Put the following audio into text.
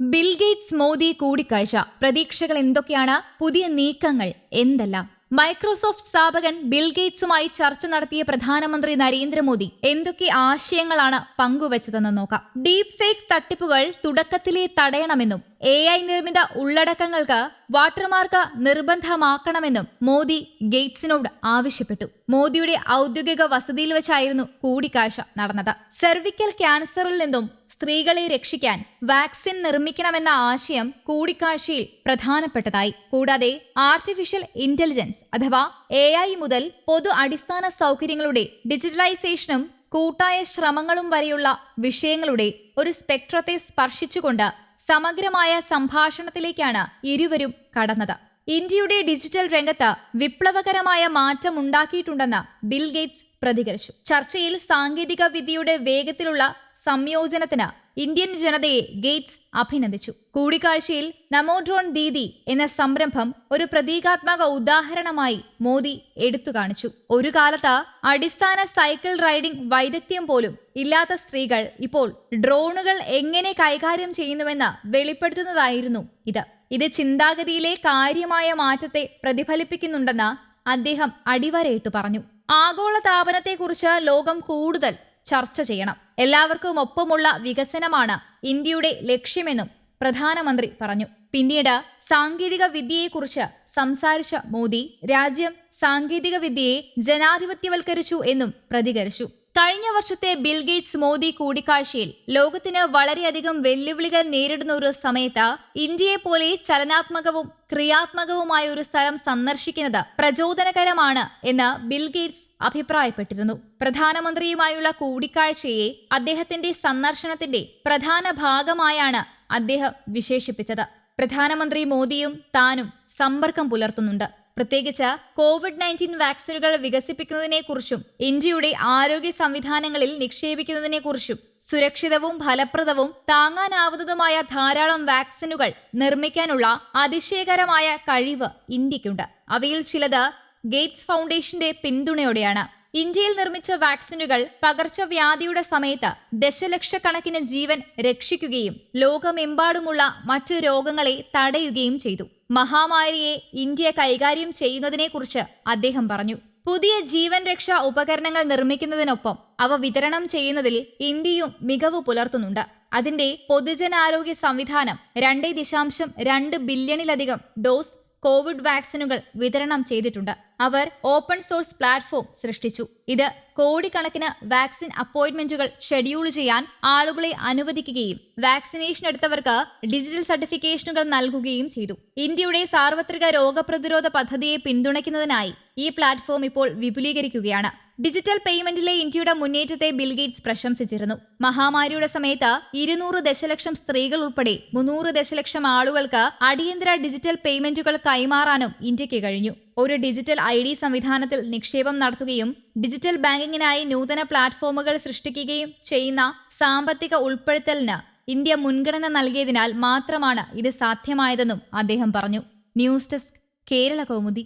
Bill Gates Modi കൂടിക്കാഴ്ച. പ്രതീക്ഷകൾ എന്തൊക്കെയാണ്? പുതിയ നീക്കങ്ങൾ എന്തെല്ലാം? മൈക്രോസോഫ്റ്റ് സ്ഥാപകൻ ബിൽഗേറ്റ്സുമായി ചർച്ച നടത്തിയ പ്രധാനമന്ത്രി നരേന്ദ്രമോദി എന്തൊക്കെ ആശയങ്ങളാണ് പങ്കുവച്ചതെന്ന് നോക്കാം. ഡീപ് ഫേക്ക് തട്ടിപ്പുകൾ തുടക്കത്തിലെ തടയണമെന്നും എ ഐ നിർമ്മിത ഉള്ളടക്കങ്ങൾക്ക് വാട്ടർമാർക്ക് നിർബന്ധമാക്കണമെന്നും മോദി ഗേറ്റ്സിനോട് ആവശ്യപ്പെട്ടു. മോദിയുടെ ഔദ്യോഗിക വസതിയിൽ വെച്ചായിരുന്നു കൂടിക്കാഴ്ച നടന്നത്. സെർവിക്കൽ ക്യാൻസറിൽ നിന്നും സ്ത്രീകളെ രക്ഷിക്കാൻ വാക്സിൻ നിർമ്മിക്കണമെന്ന ആശയം കൂടിക്കാഴ്ചയിൽ പ്രധാനപ്പെട്ടതായി. കൂടാതെ ആർട്ടിഫിഷ്യൽ ഇന്റലിജൻസ് അഥവാ എ മുതൽ പൊതു അടിസ്ഥാന സൗകര്യങ്ങളുടെ ഡിജിറ്റലൈസേഷനും കൂട്ടായ ശ്രമങ്ങളും വരെയുള്ള വിഷയങ്ങളുടെ ഒരു സ്പെക്ട്രത്തെ സ്പർശിച്ചുകൊണ്ട് സമഗ്രമായ സംഭാഷണത്തിലേക്കാണ് ഇരുവരും കടന്നത്. ഇന്ത്യയുടെ ഡിജിറ്റൽ രംഗത്ത് വിപ്ലവകരമായ മാറ്റം ഉണ്ടാക്കിയിട്ടുണ്ടെന്ന് ബിൽ ഗേറ്റ്സ് പ്രതികരിച്ചു. ചർച്ചയിൽ സാങ്കേതിക വിദ്യയുടെ വേഗത്തിലുള്ള സംയോജനത്തിന് ഇന്ത്യൻ ജനതയെ ഗേറ്റ്സ് അഭിനന്ദിച്ചു. കൂടിക്കാഴ്ചയിൽ നമോഡ്രോൺ ദീദി എന്ന സംരംഭം ഒരു പ്രതീകാത്മക ഉദാഹരണമായി മോദി എടുത്തു കാണിച്ചു. ഒരു കാലത്ത് അടിസ്ഥാന സൈക്കിൾ റൈഡിംഗ് വൈദഗ്ധ്യം പോലും ഇല്ലാത്ത സ്ത്രീകൾ ഇപ്പോൾ ഡ്രോണുകൾ എങ്ങനെ കൈകാര്യം ചെയ്യുന്നുവെന്ന് വെളിപ്പെടുത്തുന്നതായിരുന്നു ഇത്. ഇത് ചിന്താഗതിയിലെ കാര്യമായ മാറ്റത്തെ പ്രതിഫലിപ്പിക്കുന്നുണ്ടെന്ന് അദ്ദേഹം അടിവരയിട്ട് പറഞ്ഞു. ആഗോള താപനത്തെക്കുറിച്ച് ലോകം കൂടുതൽ ചർച്ച ചെയ്യണം. എല്ലാവർക്കും ഒപ്പമുള്ള വികസനമാണ് ഇന്ത്യയുടെ ലക്ഷ്യമെന്നും പ്രധാനമന്ത്രി പറഞ്ഞു. പിന്നീട് സാങ്കേതിക വിദ്യയെക്കുറിച്ച് സംസാരിച്ച മോദി രാജ്യം സാങ്കേതിക വിദ്യയെ ജനാധിപത്യവൽക്കരിച്ചു എന്നും പ്രതികരിച്ചു. കഴിഞ്ഞ വർഷത്തെ ബിൽഗേറ്റ്സ് മോദി കൂടിക്കാഴ്ചയിൽ ലോകത്തിന് വളരെയധികം വെല്ലുവിളികൾ നേരിടുന്ന ഒരു സമയത്ത് ഇന്ത്യയെ പോലെ ചലനാത്മകവും ക്രിയാത്മകവുമായ ഒരു സ്ഥലം സന്ദർശിക്കുന്നത് പ്രചോദനകരമാണ് എന്ന് ബിൽഗേറ്റ്സ് അഭിപ്രായപ്പെട്ടിരുന്നു. പ്രധാനമന്ത്രിയുമായുള്ള കൂടിക്കാഴ്ചയെ അദ്ദേഹത്തിന്റെ സന്ദർശനത്തിന്റെ പ്രധാന ഭാഗമായാണ് അദ്ദേഹം വിശേഷിപ്പിച്ചത്. പ്രധാനമന്ത്രി മോദിയും താനും സമ്പർക്കം പുലർത്തുന്നുണ്ട്. പ്രത്യേകിച്ച് കോവിഡ് നയന്റീൻ വാക്സിനുകൾ വികസിപ്പിക്കുന്നതിനെക്കുറിച്ചും ഇന്ത്യയുടെ ആരോഗ്യ സംവിധാനങ്ങളിൽ നിക്ഷേപിക്കുന്നതിനെക്കുറിച്ചും സുരക്ഷിതവും ഫലപ്രദവും താങ്ങാനാവുന്നതുമായ ധാരാളം വാക്സിനുകൾ നിർമ്മിക്കാനുള്ള അതിശയകരമായ കഴിവ് ഇന്ത്യക്കുണ്ട്. അവയിൽ ചിലത് ഗേറ്റ്സ് ഫൗണ്ടേഷന്റെ പിന്തുണയോടെയാണ്. ഇന്ത്യയിൽ നിർമ്മിച്ച വാക്സിനുകൾ പകർച്ചവ്യാധിയുടെ സമയത്ത് ദശലക്ഷക്കണക്കിന് ജീവൻ രക്ഷിക്കുകയും ലോകമെമ്പാടുമുള്ള മറ്റു രോഗങ്ങളെ തടയുകയും ചെയ്തു. മഹാമാരിയെ ഇന്ത്യ കൈകാര്യം ചെയ്യുന്നതിനെക്കുറിച്ച് അദ്ദേഹം പറഞ്ഞു. പുതിയ ജീവൻ രക്ഷാ ഉപകരണങ്ങൾ നിർമ്മിക്കുന്നതിനൊപ്പം അവ വിതരണം ചെയ്യുന്നതിൽ ഇന്ത്യയും മികവ് പുലർത്തുന്നുണ്ട്. അതിന്റെ പൊതുജനാരോഗ്യ സംവിധാനം രണ്ടേ ദശാംശം രണ്ട് ബില്യണിലധികം ഡോസ് കോവിഡ് വാക്സിനുകൾ വിതരണം ചെയ്തിട്ടുണ്ട്. അവർ ഓപ്പൺ സോഴ്സ് പ്ലാറ്റ്ഫോം സൃഷ്ടിച്ചു. ഇത് കോടിക്കണക്കിന് വാക്സിൻ അപ്പോയിന്റ്മെന്റുകൾ ഷെഡ്യൂൾ ചെയ്യാൻ ആളുകളെ അനുവദിക്കുകയും വാക്സിനേഷൻ എടുത്തവർക്ക് ഡിജിറ്റൽ സർട്ടിഫിക്കേഷനുകൾ നൽകുകയും ചെയ്തു. ഇന്ത്യയുടെ സാർവത്രിക രോഗപ്രതിരോധ പദ്ധതിയെ പിന്തുണയ്ക്കുന്നതിനായി ഈ പ്ലാറ്റ്ഫോം ഇപ്പോൾ വിപുലീകരിക്കുകയാണ്. ഡിജിറ്റൽ പേയ്മെന്റിലെ ഇന്ത്യയുടെ മുന്നേറ്റത്തെ ബിൽഗേറ്റ്സ് പ്രശംസിച്ചിരുന്നു. മഹാമാരിയുടെ സമയത്ത് ഇരുന്നൂറ് ദശലക്ഷം സ്ത്രീകൾ ഉൾപ്പെടെ മുന്നൂറ് ദശലക്ഷം ആളുകൾക്ക് അടിയന്തര ഡിജിറ്റൽ പേയ്മെന്റുകൾ കൈമാറാനും ഇന്ത്യയ്ക്ക് കഴിഞ്ഞു. ഒരു ഡിജിറ്റൽ ഐ ഡി സംവിധാനത്തിൽ നിക്ഷേപം നടത്തുകയും ഡിജിറ്റൽ ബാങ്കിങ്ങിനായി നൂതന പ്ലാറ്റ്ഫോമുകൾ സൃഷ്ടിക്കുകയും ചെയ്യുന്ന സാമ്പത്തിക ഉൾപ്പെടുത്തലിന് ഇന്ത്യ മുൻഗണന നൽകിയതിനാൽ മാത്രമാണ് ഇത് സാധ്യമായതെന്നും അദ്ദേഹം പറഞ്ഞു. News desk Kerala Kaumudi.